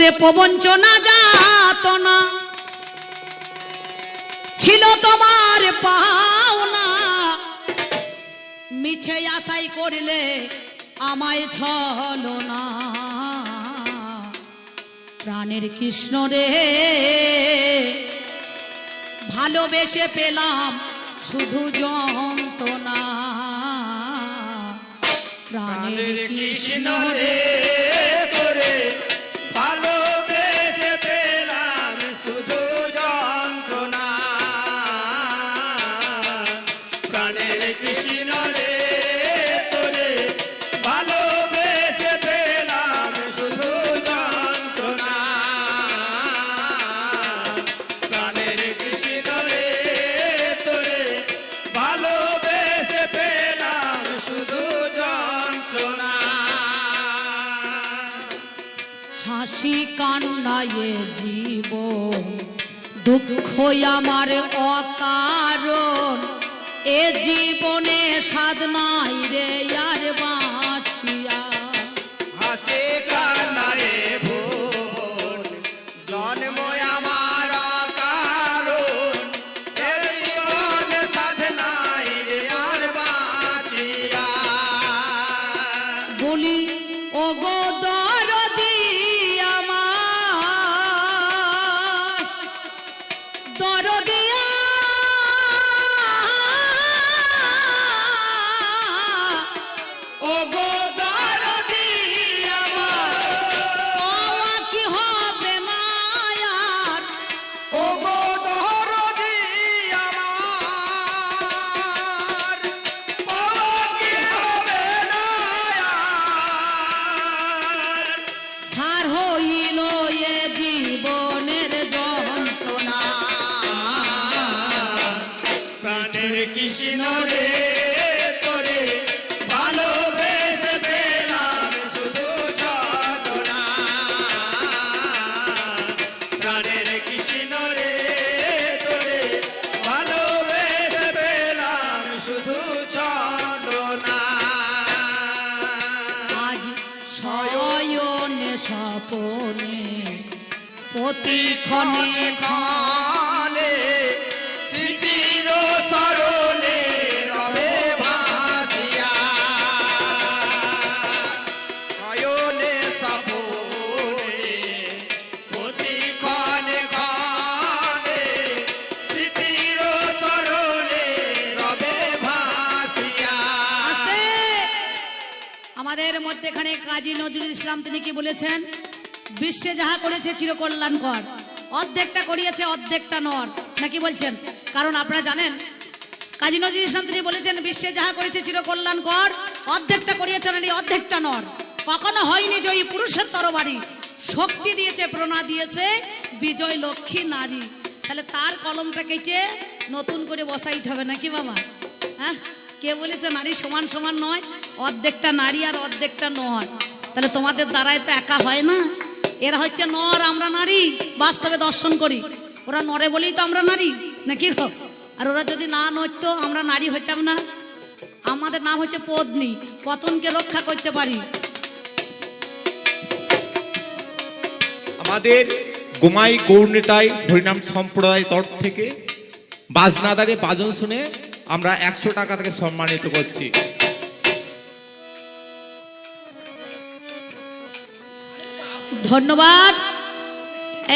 রে প্রবঞ্চনা যাত না ছিল তোমার পাওনা। মিছে আশাই করলে আমায় ছলো না প্রাণের কৃষ্ণ রে ভালোবেসে পেলাম শুধু যন্ত্রণা। প্রাণের কৃষ্ণ রে প্রাণের কৃষ্ণ রে, তোরে ভালোবেসে পেলাম শুধু যন্ত্রণা। প্রাণের রে, তোরে ভালোবেসে পেলাম শুধু যন্ত্রণা। হাসি কান্নায়ে দুঃখ আমার অকারণ। এ জীবনে সাধ নাই রে আর বাঁচিয়া। হাসে কান্নারে ভুবন জন্ম আমার কারণ এ জীবন সাধনাই রে আর বাঁচিয়া। বলি ও গো কৃষ্ণ রে তোরে ভালোবেসে পেলাম শুধু ছদনা প্রাণের কৃষ্ণ রে তোরে ভালোবেসে পেলাম শুধু ছদনা আজ শয়নে স্বপনে প্রতিক্ষণে ক্ষণে আমাদের মধ্যেখানে কাজী নজরুল ইসলাম তিনি কি বলেছেন? বিশ্বে যাহা করেছে চিরকল্যাণকর। অর্ধেকটা করিয়েছে, অর্ধেকটা নর। নাকি বলছেন? কারণ আপনারা জানেন, কাজী নজরুল ইসলাম তিনি বলেছেন, বিশ্বে যাহা করেছে চিরকল্যাণকর, অর্ধেকটা করিয়েছেন এই অর্ধেকটা নর। কখনো হয়নি জয়ী পুরুষের তরবারি। শক্তি দিয়েছে, প্রণা দিয়েছে, বিজয় লক্ষ্মী নারী। তাহলে তার কলমটা কেচে নতুন করে বসাইতে হবে নাকি বাবা? হ্যাঁ? কে বলেছে নারী সমান সমান নয়? অর্ধেকটা নারী আর অর্ধেকটা নর। তাহলে তোমাদের দ্বারাই তো একা হয় না। এরা হচ্ছে নর, আমরা নারী। বাস্তবে দর্শন করি। ওরা নরে বলেই তো আমরা নারী, নাকি গো? আর ওরা যদি না নড়তো, আমরা নারী হইতাম না। আমাদের নাম হচ্ছে পত্নী পতনকে রক্ষা করতে পারি। আমাদের গোমাই গৌরনেতাই হরিনাম সম্প্রদায় তরফ থেকে বাজনাদারে বাজন শুনে আমরা একশো টাকা থেকে সম্মানিত করছি। ধন্যবাদ।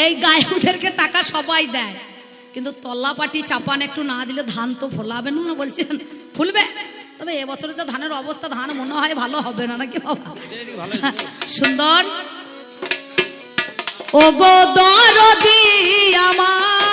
এই গায়কদেরকে টাকা সবাই দেয়। কিন্তু তল্লা পাটি চাপান একটু না দিলে ধান তো ফোলাবে না, বলছেন। ফুলবে? তবে এবছরে তো ধানের অবস্থা, ধান মনে হয় ভালো হবে না নাকি বাবা? সুন্দর। ও গো দরদি আমার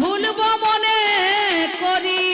ভুলবো মনে করি।